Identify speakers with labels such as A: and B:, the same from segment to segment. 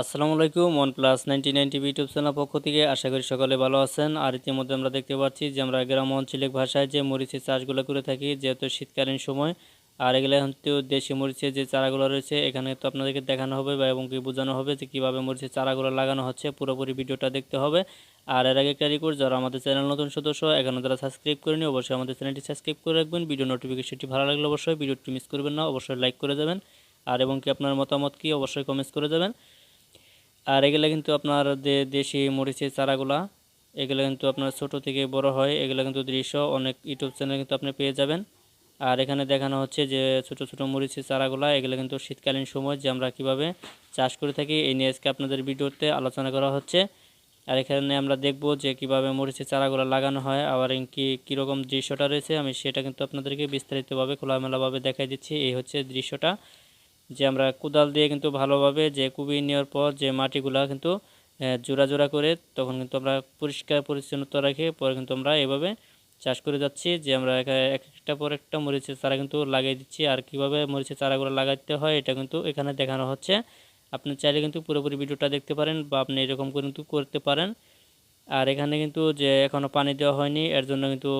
A: আসসালামু আলাইকুম one plus ninety nine TV YouTube channel পক্ষ থেকে আশা করি সকলে ভালো আছেন। আর ইতিমধ্যে আমরা দেখতে পাচ্ছি যে আমরা গ্রাম অঞ্চলিক ভাষায় যে মরিচের চাষগুলো করে থাকি, যেহেতু শীতকালীন সময়, আর এগুলো কিন্তু দেশি মরিচের যে চারাগুলো রয়েছে, এখানে তো আপনাদেরকে দেখানো হবে বা এবং কি বোঝানো হবে যে কীভাবে মরিচের চারাগুলো লাগানো হচ্ছে, পুরোপুরি ভিডিওটা দেখতে হবে। আর এর আগে একটা রিকোয়েস্ট যারা আমাদের চ্যানেল নতুন সদস্য, এখানে যারা সাবস্ক্রাইব করে করেনি, অবশ্যই আমাদের চ্যানেলটি সাবস্ক্রাইব করে রাখবেন। ভিডিও নোটিফিকেশনটি ভালো লাগলে অবশ্যই ভিডিওটি মিস করবেন না, অবশ্যই লাইক করে দেবেন আর এবং কি আপনার মতামত কি, অবশ্যই কমেন্টস করে দেবেন আর এগুলো কিন্তু আপনার যে দেশি মরিচের চারাগুলা, এগুলো কিন্তু আপনার ছোট থেকে বড় হয়, এগুলো কিন্তু দৃশ্য অনেক ইউটিউব চ্যানেল কিন্তু আপনি পেয়ে যাবেন। আর এখানে দেখানো হচ্ছে যে ছোট ছোট মরিচের চারাগুলা, এগুলো কিন্তু শীতকালীন সময় যে আমরা কীভাবে চাষ করে থাকি, এই নিয়ে আজকে আপনাদের ভিডিওতে আলোচনা করা হচ্ছে। আর এখানে আমরা দেখব যে কীভাবে মরিচের চারাগুলো লাগানো হয়, আবার কি, কীরকম দৃশ্যটা রয়েছে, আমি সেটা কিন্তু আপনাদেরকে বিস্তারিতভাবে খোলামেলাভাবে দেখাই দিচ্ছি। এই হচ্ছে দৃশ্যটা। যে আমরা কোদাল দিয়ে কিন্তু ভালোভাবে যে কুবিয়ে নেওয়ার পর যে মাটিগুলা কিন্তু জোড়া জোড়া করে তখন কিন্তু আমরা পরিষ্কার পরিচ্ছন্নতা রেখে। পরে কিন্তু আমরা এভাবে চাষ করে যাচ্ছি যে আমরা এক একটা পর একটা মরিচের চারা কিন্তু লাগিয়ে দিচ্ছি। আর কীভাবে মরিচের চারাগুলো লাগাইতে হয় এটা কিন্তু এখানে দেখানো হচ্ছে। আপনি চাইলে কিন্তু পুরোপুরি ভিডিওটা দেখতে পারেন বা আপনি এরকম কিন্তু করতে পারেন। আর এখানে কিন্তু যে এখনও পানি দেওয়া হয়নি, এর জন্য কিন্তু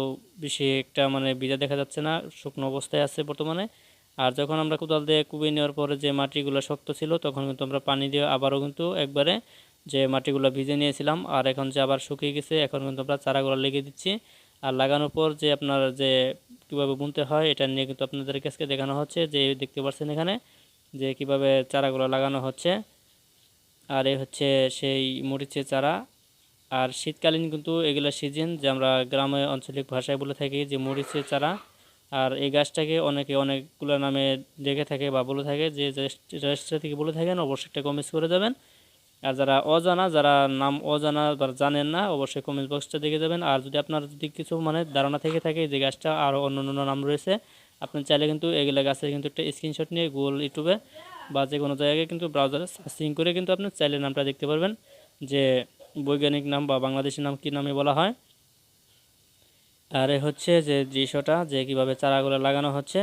A: বেশি একটা মানে ভিজা দেখা যাচ্ছে না, শুকনো অবস্থায় আছে বর্তমানে। আর যখন আমরা কোদাল দিয়ে কুবিয়ে নেওয়ার পরে যে মাটিগুলো শক্ত ছিল, তখন কিন্তু আমরা পানি দিয়ে আবারও কিন্তু একবারে যে মাটিগুলো ভিজে নিয়েছিলাম, আর এখন যে আবার শুকিয়ে গেছে, এখন কিন্তু আমরা চারাগুলো লেগে দিচ্ছি। আর লাগানোর পর যে আপনার যে কীভাবে বুনতে হয়, এটা নিয়ে কিন্তু আপনাদের কাছে দেখানো হচ্ছে, যে দেখতে পাচ্ছেন এখানে, যে কীভাবে চারাগুলো লাগানো হচ্ছে। আর এই হচ্ছে সেই মরিচের চারা। আর শীতকালীন কিন্তু এগুলো সিজন, যে আমরা গ্রামে আঞ্চলিক ভাষায় বলে থাকি যে মরিচের চারা। আর এই গাছটাকে অনেকে অনেকগুলো নামে দেখে থাকে বা বলে থাকে যে রেজিস্ট্রা থেকে বলে থাকেন, অবশ্যই একটা কমেন্টস করে যাবেন। আর যারা অজানা, যারা নাম অজানা বা জানেন না, অবশ্যই কমেন্ট বক্সটা দেখে যাবেন। আর যদি আপনার যদি কিছু মানে ধারণা থেকে থাকে যে গাছটা আরও অন্য অন্য নাম রয়েছে, আপনি চাইলে কিন্তু এগুলো গাছের কিন্তু একটা স্ক্রিনশট নিয়ে গুগল ইউটিউবে বা যে কোনো জায়গায় কিন্তু ব্রাউজারে সার্চিং করে কিন্তু আপনি চাইলে নামটা দেখতে পারবেন। যে বৈজ্ঞানিক নাম বা বাংলাদেশের নাম কী নামে বলা হয় আর হচ্ছে যে দৃশ্যটা, যে কীভাবে চারাগুলো লাগানো হচ্ছে।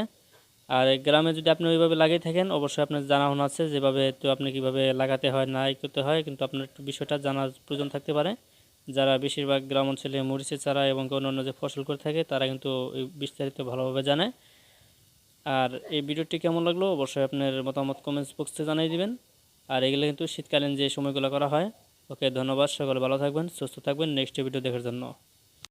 A: আর গ্রামে যদি আপনি ওইভাবে লাগিয়ে থাকেন, অবশ্যই আপনার জানা জানানো আছে যেভাবে তো আপনি কীভাবে লাগাতে হয়, না করতে হয়, কিন্তু আপনার একটু বিষয়টা জানার প্রয়োজন থাকতে পারে। যারা বেশিরভাগ গ্রাম অঞ্চলে মরিচের চারা এবং অন্যান্য যে ফসল করে থাকে, তারা কিন্তু বিস্তারিত ভালোভাবে জানে। আর এই ভিডিওটি কেমন লাগল, অবশ্যই আপনার মতামত কমেন্টস বক্সে জানিয়ে দিবেন। আর এগুলো কিন্তু শীতকালীন যে সময়গুলো করা হয়। ওকে, ধন্যবাদ। সকলে ভালো থাকবেন, সুস্থ থাকবেন। নেক্সট ভিডিও দেখার জন্য।